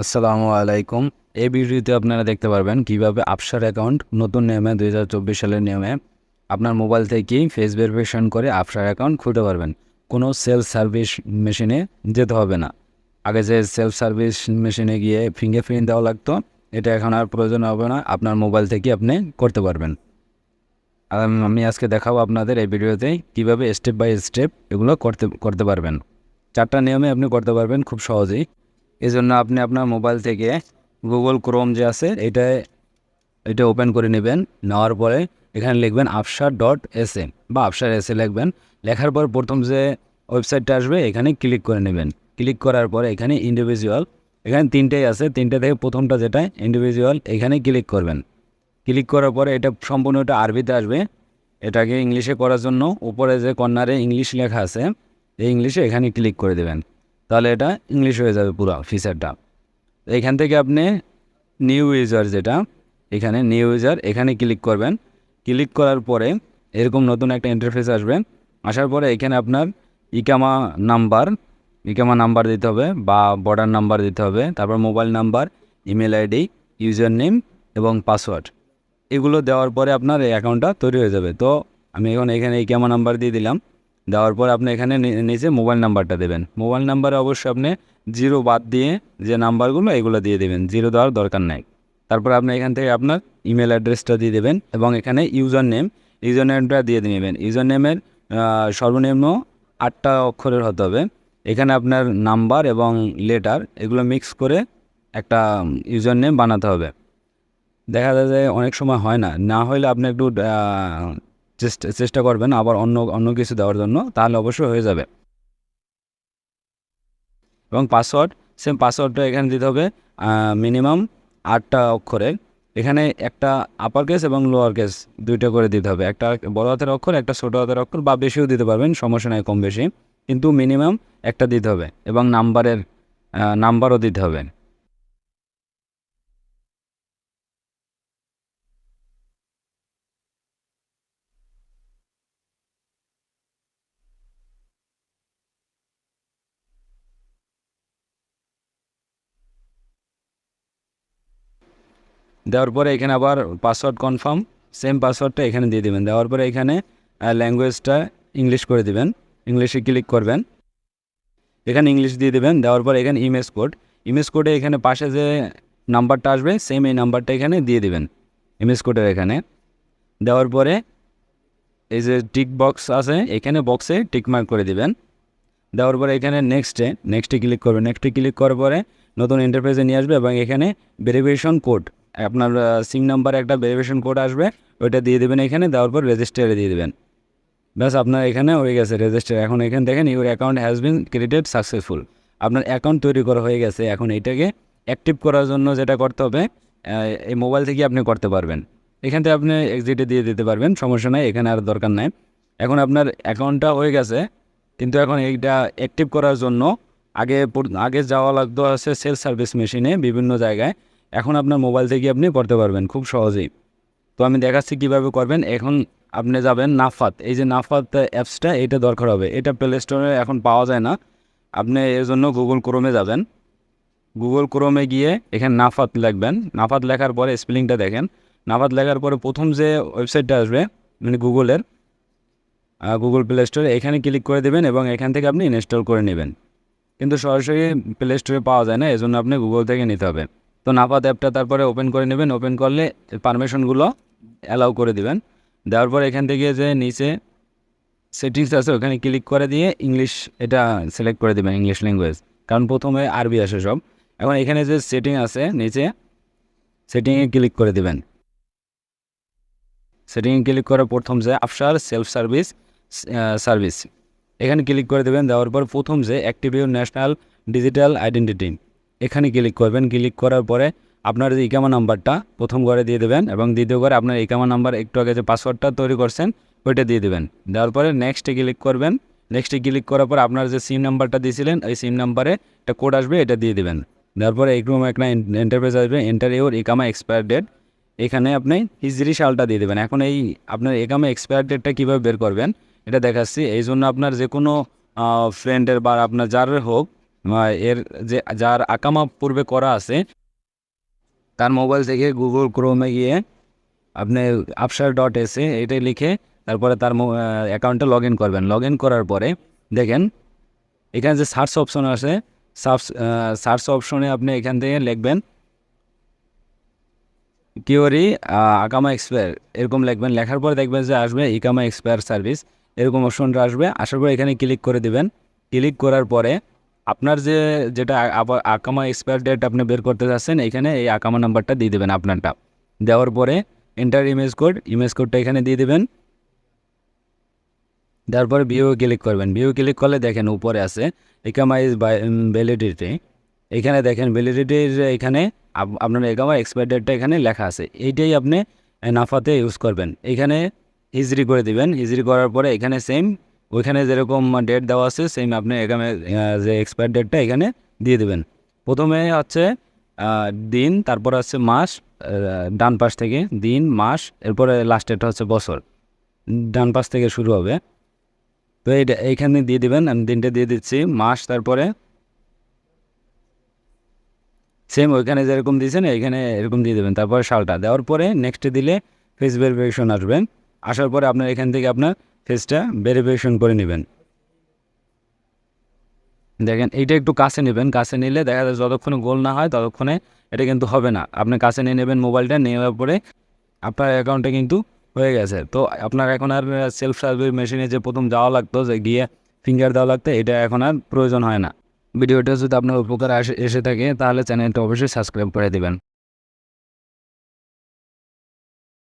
আসসালামু আলাইকুম। এই ভিডিওতে আপনারা দেখতে পারবেন কীভাবে আপসার অ্যাকাউন্ট নতুন নিয়মে দুই হাজার চব্বিশ সালের নিয়মে আপনার মোবাইল থেকেই ফেস ভেরিফিকেশন করে আপসার অ্যাকাউন্ট খুলতে পারবেন। কোনো সেলফ সার্ভিস মেশিনে যেতে হবে না। আগে যে সেলফ সার্ভিস মেশিনে গিয়ে ফিঙ্গারপ্রিন্ট দেওয়া লাগতো, এটা এখন আর প্রয়োজন হবে না, আপনার মোবাইল থেকে আপনি করতে পারবেন। আমি আজকে দেখাবো আপনাদের এই ভিডিওতে কীভাবে স্টেপ বাই স্টেপ এগুলো করতে করতে পারবেন। চারটা নিয়মে আপনি করতে পারবেন খুব সহজেই। এই জন্য আপনি আপনার মোবাইল থেকে গুগল ক্রোম যে আছে, এটা এটা ওপেন করে নেবেন। নেওয়ার পরে এখানে লিখবেন আফসার ডট এস এ বা আফসার এস এ লিখবেন। লেখার পর প্রথম যে ওয়েবসাইটটা আসবে, এখানে ক্লিক করে নেবেন। ক্লিক করার পরে এখানে ইন্ডিভিজুয়াল এখানে তিনটেই আছে। তিনটে থেকে প্রথমটা যেটা ইন্ডিভিজুয়াল এখানে ক্লিক করবেন। ক্লিক করার পরে এটা সম্পূর্ণ এটা আরবিতে আসবে। এটাকে ইংলিশে করার জন্য উপরে যে কর্নারে ইংলিশ লেখা আছে, এই ইংলিশে এখানে ক্লিক করে দেবেন। তাহলে এটা ইংলিশ হয়ে যাবে পুরো ফিচারটা এখান থেকে আপনি নিউ ইউজার যেটা, এখানে নিউ ইউজার এখানে ক্লিক করবেন। ক্লিক করার পরে এরকম নতুন একটা ইন্টারফেস আসবে। আসার পরে এখানে আপনার ইকামা নাম্বার ইকামা নাম্বার দিতে হবে বা বর্ডার নাম্বার দিতে হবে, তারপর mobile number email ID user name এবং পাসওয়ার্ড এগুলো দেওয়ার পরে আপনার এই অ্যাকাউন্টটা তৈরি হয়ে যাবে। তো আমি এখন এখানে ইকামা নাম্বার দিয়ে দিলাম। দেওয়ার পর আপনি এখানে নিচে মোবাইল নাম্বারটা দেবেন। মোবাইল নাম্বারে অবশ্যই আপনি জিরো বাদ দিয়ে যে নাম্বারগুলো এগুলো দিয়ে দেবেন। জিরো দেওয়ার দরকার নাই। তারপর আপনি এখান থেকে আপনার ইমেল অ্যাড্রেসটা দিয়ে দেবেন এবং এখানে ইউজার নেম ইউজার নেমটা দিয়ে নেবেন। ইউজার নেমের সর্বনিম্ন আটটা অক্ষরের হতে হবে। এখানে আপনার নাম্বার এবং লেটার এগুলো মিক্স করে একটা ইউজার নেম বানাতে হবে। দেখা যায় যে অনেক সময় হয় না। না হলে আপনি একটু চেষ্টা চেষ্টা করবেন আবার অন্য অন্য কিছু দেওয়ার জন্য, তাহলে অবশ্যই হয়ে যাবে। এবং পাসওয়ার্ড সেম পাসওয়ার্ডটা এখানে দিতে হবে মিনিমাম আটটা অক্ষরের এখানে একটা আপার কেস এবং লোয়ার কেস দুইটা করে দিতে হবে। একটা বড় হাতের অক্ষর, একটা ছোটো হাতের অক্ষর, বা বেশিও দিতে পারবেন, সমস্যা নাই, কম বেশি। কিন্তু মিনিমাম একটা দিতে হবে এবং নাম্বারের নাম্বারও দিতে হবে। দেওয়ার পরে এখানে আবার পাসওয়ার্ড কনফার্ম সেম পাসওয়ার্ডটা এখানে দিয়ে দেবেন। দেওয়ার পরে এখানে ল্যাঙ্গুয়েজটা ইংলিশ করে দিবেন। ইংলিশে ক্লিক করবেন। এখানে ইংলিশ দিয়ে দেবেন। দেওয়ার পর এখানে ইমেজ কোড ইমেজ কোডে এখানে পাশে যে নাম্বারটা আসবে সেম এই নাম্বারটা এখানে দিয়ে দিবেন। ইমেজ কোডের এখানে। দেওয়ার পরে এই যে টিক বক্স আছে, এখানে বক্সে টিক মার্ক করে দিবেন। দেওয়ার পরে এখানে নেক্সটে নেক্সটে ক্লিক করবেন। নেক্সটে ক্লিক করার পরে নতুন ইন্টারফেসে নিয়ে আসবে এবং এখানে ভেরিফিকেশন কোড আপনার সিম নাম্বারে একটা ভেরিফিকেশন কোড আসবে, ওইটা দিয়ে দেবেন এখানে, দেওয়ার পর রেজিস্টারে দিয়ে দেবেন। ব্যাস, আপনার এখানে হয়ে গেছে রেজিস্টার এখন এখানে দেখেন your account has been created successful আপনার অ্যাকাউন্ট তৈরি করা হয়ে গেছে, এখন এইটাকে অ্যাক্টিভ করার জন্য যেটা করতে হবে এই মোবাইল থেকে আপনি করতে পারবেন। এখান থেকে আপনি এক্সিটে দিয়ে দিতে পারবেন, সমস্যা নাই, এখানে আর দরকার নাই। এখন আপনার অ্যাকাউন্টটা হয়ে গেছে, কিন্তু এখন এইটা অ্যাক্টিভ করার জন্য আগে আগে যাওয়া লাগতো হচ্ছে সেল সার্ভিস মেশিনে বিভিন্ন জায়গায়। এখন আপনার মোবাইল থেকে আপনি করতে পারবেন, খুব সহজেই। তো আমি দেখাচ্ছি কীভাবে করবেন। এখন আপনি যাবেন নাফাত। এই যে নাফাত অ্যাপসটা এটা দরকার হবে। এটা প্লে স্টোরে এখন পাওয়া যায় না। আপনি এর জন্য গুগল ক্রোমে যাবেন। গুগল ক্রোমে গিয়ে এখানে নাফাত লিখবেন। নাফাত লেখার পরে স্পেলিংটা দেখেন। নাফাত লেখার পরে প্রথম যে ওয়েবসাইটটা আসবে মানে গুগলের গুগল প্লে স্টোরে এখানে ক্লিক করে দেবেন এবং এখান থেকে আপনি ইনস্টল করে নেবেন। কিন্তু সরাসরি প্লে স্টোরে পাওয়া যায় না, এজন্য আপনি গুগল থেকে নিতে হবে। তো নাপাত অ্যাপটা তারপরে ওপেন করে নেবেন। ওপেন করলে পারমিশনগুলো অ্যালাউ করে দিবেন। দেওয়ার পর এখান থেকে যে নিচে সেটিংস আছে, ওখানে ক্লিক করে দিয়ে ইংলিশ এটা সিলেক্ট করে দেবেন ইংলিশ ল্যাঙ্গুয়েজ কারণ প্রথমে আরবি আসে সব। এখন এখানে যে সেটিং আছে, নিচে সেটিংয়ে ক্লিক করে দেবেন। সেটিংয়ে ক্লিক করে প্রথম যে আফসার সেলফ সার্ভিস সার্ভিস এখানে ক্লিক করে দেবেন। দেওয়ার পর প্রথম যে অ্যাক্টিভ ন্যাশনাল ডিজিটাল আইডেন্টিটি এখানে ক্লিক করবেন। ক্লিক করার পরে আপনার যে ইকামা নাম্বারটা প্রথম ঘরে দিয়ে দেবেন এবং দ্বিতীয় ঘরে আপনার ইকামা নাম্বার একটু আগে যে পাসওয়ার্ডটা তৈরি করছেন, ওইটা দিয়ে দেবেন। দেওয়ার পরে নেক্সটে ক্লিক করবেন। নেক্সটে ক্লিক করার পর আপনার যে সিম নাম্বারটা দিয়েছিলেন, ওই সিম নাম্বারে একটা কোড আসবে, এটা দিয়ে দেবেন। দেওয়ার পরে এরকম একটা এন্টারপ্রাইজ আসবে এন্টার ইউর ইকামা এক্সপায়ার ডেট এখানে আপনি হিজরি সালটা দিয়ে দেবেন। এখন এই আপনার একামে এক্সপায়ার ডেটটা কীভাবে বের করবেন, এটা দেখাচ্ছি। এই জন্য আপনার যে কোনো ফ্রেন্ডের বা আপনার যার হোক এর যে, যার আকামা পূর্বে করা আছে, তার মোবাইল থেকে গুগল ক্রোমে গিয়ে আপনি আপসার ডট এসে এটাই লিখে তারপরে তার অ্যাকাউন্টে লগ ইন করবেন। লগ ইন করার পরে দেখেন, এখানে যে সার্চ অপশন আছে সার্চ অপশনে আপনি এখান থেকে লিখবেন কিওরি আকামা এক্সপায়ার এরকম লিখবেন। লেখার পর দেখবেন যে আসবে ইকামা এক্সপায়ার সার্ভিস এরকম অপশনটা আসবে। আসার পর এখানে ক্লিক করে দিবেন। ক্লিক করার পরে আপনার যে, যেটা আকামা এক্সপায়ার ডেট আপনি বের করতে যাচ্ছেন, এখানে এই আকামা নাম্বারটা দিয়ে দেবেন আপনারটা। দেওয়ার পরে এন্টার ইমেজ কোড ইমেজ কোডটা এখানে দিয়ে দেবেন। তারপরে ভিউ ক্লিক করবেন। ভিউ ক্লিক করলে দেখেন উপরে আছে একামা ইজ ভ্যালিডিটি এখানে দেখেন ভ্যালিডিটির এখানে আপ- আপনার একামা এক্সপায়ার ডেটটা এখানে লেখা আছে। এইটাই আপনি নাফাতে ইউজ করবেন। এখানে হিজরি করে দিবেন। হিজরি করার পরে এখানে সেম ওইখানে যেরকম ডেট দেওয়া আছে সেম আপনি এখানে যে এক্সপায়ার ডেটটা এখানে দিয়ে দেবেন। প্রথমে হচ্ছে দিন, তারপর হচ্ছে মাস ডান পাশ থেকে দিন, মাস, এরপরে লাস্টেরটা হচ্ছে বছর। ডান পাশ থেকে শুরু হবে। তো এইটা, এইখানে দিয়ে দিবেন, আমি দিনটা দিয়ে দিচ্ছি, মাস, তারপরে সেম ওইখানে যেরকম দিয়েছেন, এইখানে এরকম দিয়ে দেবেন। তারপরে সালটা, দেওয়ার পরে নেক্সটে দিলে ফেস ভেরিফিকেশন আসবেন আসার পরে আপনার এখান থেকে আপনার ফেসটা ভেরিফিকেশন করে নেবেন। দেখেন, এইটা একটু কাছে নেবেন। কাছে নিলে দেখা যায় যতক্ষণে গোল না হয় ততক্ষণে এটা কিন্তু হবে না। আপনি কাছে নিয়ে নেবেন মোবাইলটা, নেওয়ার পরে আপনার অ্যাকাউন্টে কিন্তু হয়ে গেছে। তো আপনার এখন আর সেলফ সার্ভিস মেশিনে যে প্রথম যাওয়া লাগতো, যে গিয়ে ফিঙ্গার দেওয়া লাগতো, এটা এখন আর প্রয়োজন হয় না। ভিডিওটা যদি আপনার উপকার এসে থাকে, তাহলে চ্যানেলটা অবশ্যই সাবস্ক্রাইব করে দেবেন।